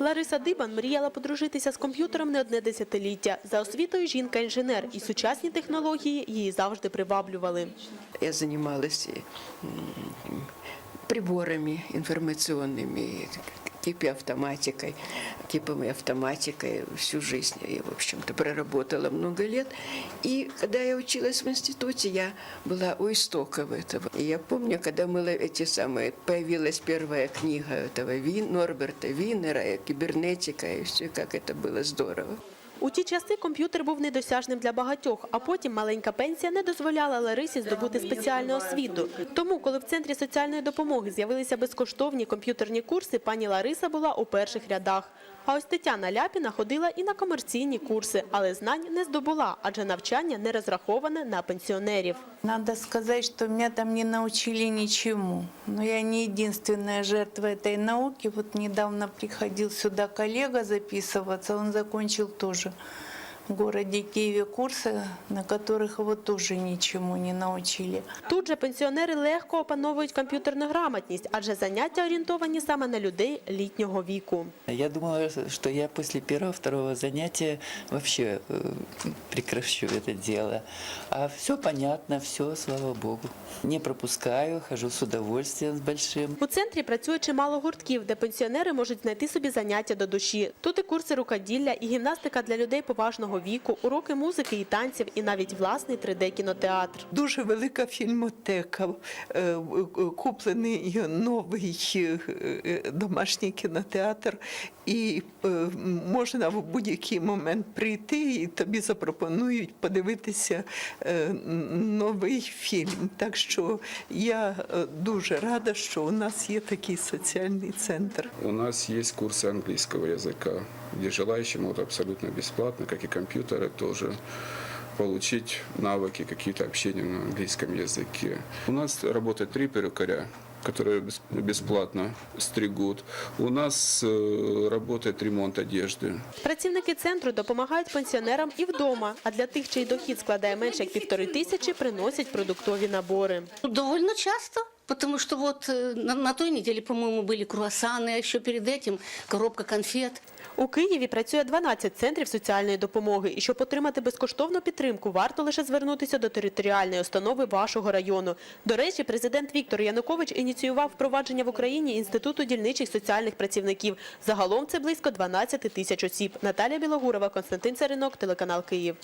Лариса Дибан мріяла подружитися з комп'ютером не одне десятиліття. За освітою жінка-інженер, і сучасні технології її завжди приваблювали. Я займалася приборами м, приборами информационными, кипи-автоматикой, киповой автоматикой всю жизнь. Я, в общем-то, проработала много лет. И когда я училась в институте, я была у истоков этого. И я помню, когда мы эти самые, появилась первая книга этого Вин, Норберта Виннера, и кибернетика, и все, как это было здорово. У ті часи комп'ютер був недосяжним для багатьох, а потім маленька пенсія не дозволяла Ларисі здобути спеціальну освіту. Тому, коли в центрі соціальної допомоги з'явилися безкоштовні комп'ютерні курси, пані Лариса була у перших рядах. А ось Тетяна Ляпіна ходила і на комерційні курси, але знань не здобула, адже навчання не розраховане на пенсіонерів. Надо сказать, что меня там не научили ничему. Но я не единственная жертва этой науки. Вот недавно приходил сюда коллега записываться, он закончил тоже в городе Киеве курсы, на которых его тоже ничему не научили. Тут же пенсіонери легко опановують комп'ютерну грамотність, адже заняття орієнтовані саме на людей літнього віку. Я думала, что я после первого-второго занятия вообще э, прекращу это дело. А все понятно, все, слава богу. Не пропускаю, хожу с удовольствием, с большим. У центрі працює чимало гуртків, де пенсіонери можуть знайти собі заняття до душі. Тут і курси рукоділля, і гімнастика для людей поважного віку, уроки музики і танців, і навіть власний 3D-кінотеатр. Дуже велика фільмотека, е, е, куплений новий е, домашній кінотеатр, і можна в будь-який момент прийти і тобі запропонують подивитися новий фільм. Так що я дуже рада, що у нас є такий соціальний центр. У нас есть курсы английского языка, где желающие могут абсолютно бесплатно, как и компьютеры, тоже получить навыки какие-то общения на английском языке. У нас работает три перукаря, которые бес- бесплатно стригут. У нас э, работает ремонт одежды. Працівники центру допомагають пенсіонерам і вдома, а для тих, чий дохід складає менше як півтори тисячі, приносять продуктові набори. Ну, Довольно часто, потому что вот э, на, на той неделе, по-моему, были круассаны, а еще перед этим коробка конфет. У Києві працює 12 центрів соціальної допомоги. І щоб отримати безкоштовну підтримку, варто лише звернутися до територіальної установи вашого району. До речі, президент Віктор Янукович ініціював впровадження в Україні інституту дільничих соціальних працівників. Загалом це близько 12 тисяч осіб. Наталія Білогурова, Константин Царинок, телеканал Київ.